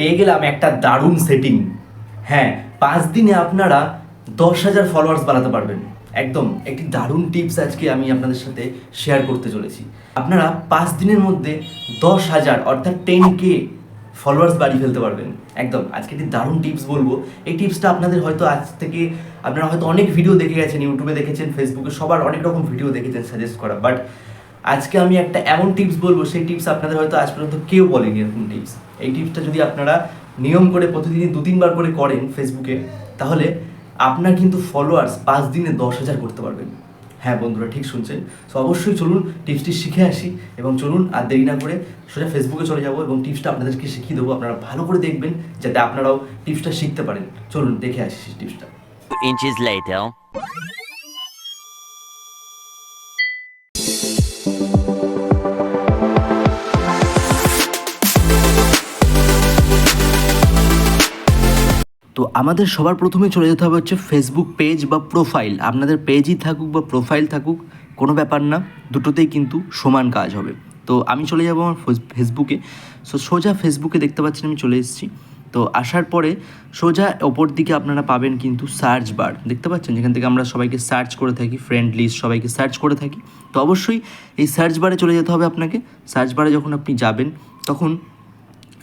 পেয়ে গেলাম একটা দারুণ সেটিং হ্যাঁ পাঁচ দিনে আপনারা দশ হাজার ফলোয়ার্স বাড়াতে পারবেন। একদম, একটি দারুণ টিপস আজকে আমি আপনাদের সাথে শেয়ার করতে চলেছি। আপনারা পাঁচ দিনের মধ্যে দশ হাজার, অর্থাৎ টেন কে ফলোয়ার্স বাড়িয়ে ফেলতে পারবেন। একদম, আজকে একটি দারুণ টিপস বলব। এই টিপসটা আপনাদের হয়তো আজ থেকে, আপনারা হয়তো অনেক ভিডিও দেখে গেছেন ইউটিউবে দেখেছেন ফেসবুকে সবার অনেক রকম ভিডিও দেখেছেন সাজেস্ট করা। বাট আজকে আমি একটা এমন টিপস বলব, সেই টিপস আপনাদের হয়তো আজ পর্যন্ত কেউ বলেনি এরকম টিপস এই টিপসটা যদি আপনারা নিয়ম করে প্রতিদিন দু, তিনবার করে করেন ফেসবুকে তাহলে আপনার কিন্তু ফলোয়ার্স পাঁচ দিনে দশ হাজার করতে পারবেন। হ্যাঁ বন্ধুরা, ঠিক শুনছেন? সো অবশ্যই চলুন টিপসটি শিখে আসি এবং চলুন আর দেরি না করে সোজা ফেসবুকে চলে যাব এবং টিপসটা আপনাদেরকে শিখিয়ে দেবো। আপনারা ভালো করে দেখবেন যাতে আপনারাও টিপসটা শিখতে পারেন। চলুন দেখে আসি টিপসটা তো আমাদের সবার প্রথমে চলে যেতে হবে হচ্ছে ফেসবুক পেজ বা প্রোফাইল আপনাদের পেজই থাকুক বা প্রোফাইল থাকুক, কোনো ব্যাপার না, দুটোতেই কিন্তু সমান কাজ হবে। তো আমি চলে যাব আমার ফেস- ফেসবুকে সো সোজা ফেসবুকে দেখতে পাচ্ছেন আমি চলে এসেছি। তো আসার পরে সোজা ওপর দিকে আপনারা পাবেন কিন্তু সার্চ বার দেখতে পাচ্ছেন? যেখান থেকে আমরা সবাইকে সার্চ করে থাকি ফ্রেন্ড লিস্ট সবাইকে সার্চ করে থাকি। তো অবশ্যই এই সার্চ বারে চলে যেতে হবে আপনাকে। সার্চ বারে যখন আপনি যাবেন, তখন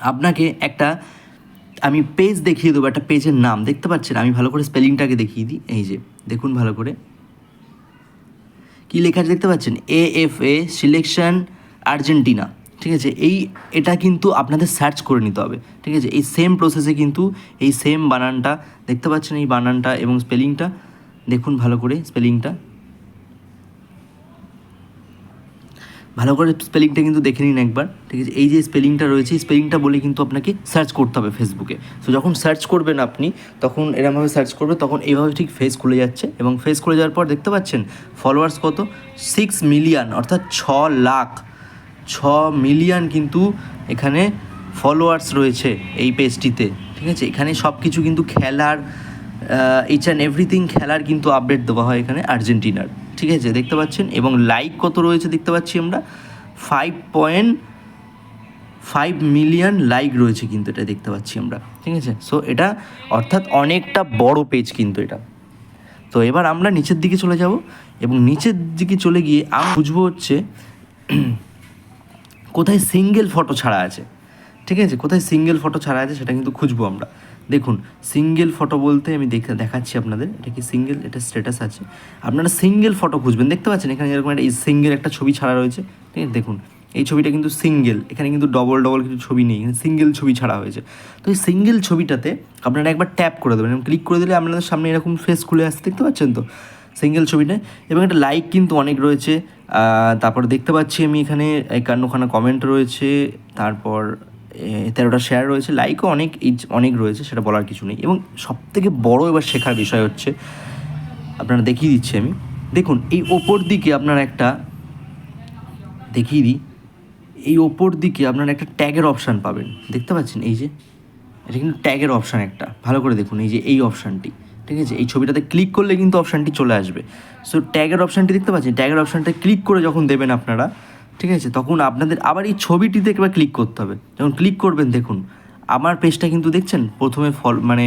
আপনাকে একটা, আমি পেজ দেখিয়ে দেবো, একটা পেজের নাম। দেখতে পাচ্ছেন? আমি ভালো করে স্পেলিংটাকে দেখিয়ে দিই। এই যে, দেখুন ভালো করে। কী লেখা আছে দেখতে পাচ্ছেন? A F A selection Argentina ঠিক আছে? এই, এটা কিন্তু আপনাদের সার্চ করে নিতে হবে। ঠিক আছে? এই সেম প্রসেসে কিন্তু এই সেম বানানটা, দেখতে পাচ্ছেন এই বানানটা এবং স্পেলিংটা দেখুন ভালো করে স্পেলিংটা ভালো করে স্পেলিংটা কিন্তু দেখে নিন একবার, ঠিক আছে? এই যে স্পেলিংটা রয়েছে স্পেলিংটা বলে কিন্তু আপনাকে সার্চ করতে হবে ফেসবুকে সো যখন সার্চ করবেন আপনি, তখন এরমভাবে সার্চ করবে, তখন এইভাবে ঠিক ফেস খুলে যাচ্ছে এবং ফেস খুলে যাওয়ার পর দেখতে পাচ্ছেন ফলোয়ার্স কত? সিক্স মিলিয়ন অর্থাৎ ছ লাখ। ছ মিলিয়ন কিন্তু এখানে ফলোয়ার্স রয়েছে এই পেজটিতে ঠিক আছে? এখানে সব কিছু কিন্তু খেলার ইচ অ্যান্ড এভরিথিং খেলার কিন্তু আপডেট দেওয়া হয় এখানে আর্জেন্টিনার। ঠিক আছে? দেখতে পাচ্ছেন? এবং লাইক কত রয়েছে দেখতে পাচ্ছি আমরা? Five point five million like রয়েছে কিন্তু এটা দেখতে পাচ্ছি আমরা। ঠিক আছে? সো এটা অর্থাৎ অনেকটা বড় পেজ কিন্তু এটা। তো এবার আমরা নিচের দিকে চলে যাব এবং নিচের দিকে চলে গিয়ে আমি বুঝব হচ্ছে কোথায় সিঙ্গেল ফটো ছাড়া আছে। ঠিক আছে? কোথায় সিঙ্গেল ফটো ছাড়া আছে সেটা কিন্তু খুঁজবো আমরা। দেখুন সিঙ্গেল ফটো বলতে আমি দেখে, দেখাচ্ছি আপনাদের। এটা কি সিঙ্গেল এটা স্ট্যাটাস আছে। আপনারা সিঙ্গেল ফটো খুঁজবেন। দেখতে পাচ্ছেন এখানে এরকম একটা সিঙ্গেল একটা ছবি ছাড়া রয়েছে। ঠিক আছে, দেখুন, এই ছবিটা কিন্তু সিঙ্গেল এখানে কিন্তু ডবল ডবল কিছু ছবি নেই। এখানে সিঙ্গেল ছবি ছাড়া হয়েছে। তো এই সিঙ্গেল ছবিটাতে আপনারা একবার ট্যাপ করে দেবেন এবং ক্লিক করে দিলে আপনাদের সামনে এরকম ফেস খুলে আসতে দেখতে পাচ্ছেন তো? সিঙ্গেল ছবিটায় এবং একটা লাইক কিন্তু অনেক রয়েছে। তারপর দেখতে পাচ্ছি আমি এখানে একান্নখানা কমেন্ট রয়েছে। তারপর তেরোটা শেয়ার রয়েছে লাইকও অনেক অনেক রয়েছে, সেটা বলার কিছু নেই। এবং সবথেকে বড় এবার শেখার বিষয় হচ্ছে, আপনারা দেখিয়ে দিচ্ছি আমি। দেখুন, এই ওপর দিকে আপনার একটা, দেখিয়ে দিই। এই ওপর দিকে আপনারা একটা ট্যাগের অপশান পাবেন। দেখতে পাচ্ছেন? এই যে, এটা কিন্তু ট্যাগের অপশান একটা। ভালো করে দেখুন, এই যে এই অপশানটি ঠিক আছে? এই ছবিটাতে ক্লিক করলে কিন্তু অপশানটি চলে আসবে। সো ট্যাগের অপশানটি দেখতে পাচ্ছেন? ট্যাগের অপশানটা ক্লিক করে যখন দেবেন আপনারা ঠিক আছে? তখন আপনাদের আবার এই ছবিটিতে একবার ক্লিক করতে হবে। যখন ক্লিক করবেন, দেখুন, আমার পেজটা কিন্তু দেখছেন? প্রথমে ফল মানে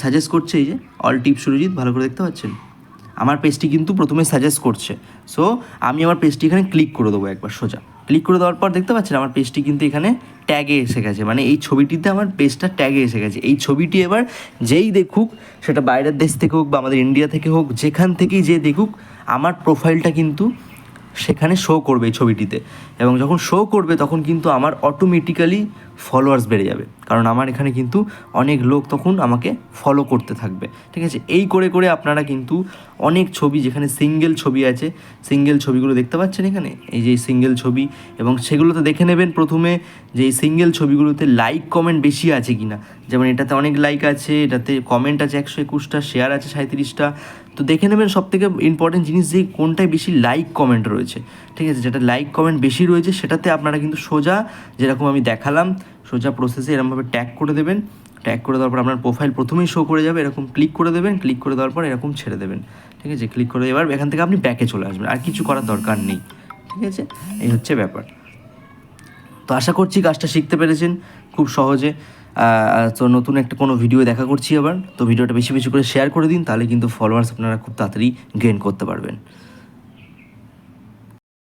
সাজেস্ট করছে এই যে অল টিপ সুরজিৎ, ভালো করে দেখতে পাচ্ছেন? আমার পেজটি কিন্তু প্রথমে সাজেস্ট করছে। সো আমি আমার পেজটি এখানে ক্লিক করে দেবো একবার, সোজা। ক্লিক করে দেওয়ার পর দেখতে পাচ্ছেন, আমার পেজটি কিন্তু এখানে ট্যাগে এসে গেছে। মানে এই ছবিটিতে আমার পেজটা ট্যাগে এসে গেছে। এই ছবিটি এবার যেই দেখুক, সেটা বাইরের দেশ থেকে হোক বা আমাদের ইন্ডিয়া থেকে হোক, যেখান থেকেই যে দেখুক, আমার প্রোফাইলটা কিন্তু সেখানে শো করবে এই ছবিটিতে। এবং যখন শো করবে, তখন কিন্তু আমার অটোমেটিক্যালি ফলোয়ার্স বেড়ে যাবে। কারণ আমার এখানে কিন্তু অনেক লোক তখন আমাকে ফলো করতে থাকবে। ঠিক আছে? এই করে করে আপনারা কিন্তু অনেক ছবি, যেখানে সিঙ্গেল ছবি আছে সিঙ্গেল ছবিগুলো দেখতে পাচ্ছেন এখানে? এই যে সিঙ্গেল ছবি, এবং সেগুলোতে দেখে নেবেন প্রথমে যে এই সিঙ্গেল ছবিগুলোতে লাইক কমেন্ট বেশি আছে কি না যেমন এটাতে অনেক লাইক আছে, এটাতে কমেন্ট আছে একশো একুশটা শেয়ার আছে সাঁত্রিশটা তো দেখে নেবেন সব থেকে ইম্পর্টেন্ট জিনিস যে কোনটায় বেশি লাইক কমেন্ট রয়েছে। ঠিক আছে? যেটা লাইক কমেন্ট বেশি রয়েছে, সেটাতে আপনারা কিন্তু সোজা যেরকম আমি দেখালাম, সোজা প্রসেসে এরকমভাবে ট্যাগ করে দেবেন। ট্যাগ করে দেওয়ার পর আপনার প্রোফাইল প্রথমেই শো করে যাবে, এরকম ক্লিক করে দেবেন ক্লিক করে দেওয়ার পর এরকম ছেড়ে দেবেন। ঠিক আছে? ক্লিক করে এবার এখান থেকে আপনি ব্যাকে চলে আসবেন, আর কিছু করার দরকার নেই। ঠিক আছে? এই হচ্ছে ব্যাপার। তো আশা করছি কাজটা শিখতে পেরেছেন, খুব সহজে। তো নতুন একটা কোনো ভিডিও দেখা করছি আবার। তো ভিডিওটা বেশি বেশি করে শেয়ার করে দিন, তাহলে কিন্তু ফলোয়ার্স আপনারা খুব তাড়াতাড়ি গেইন করতে পারবেন।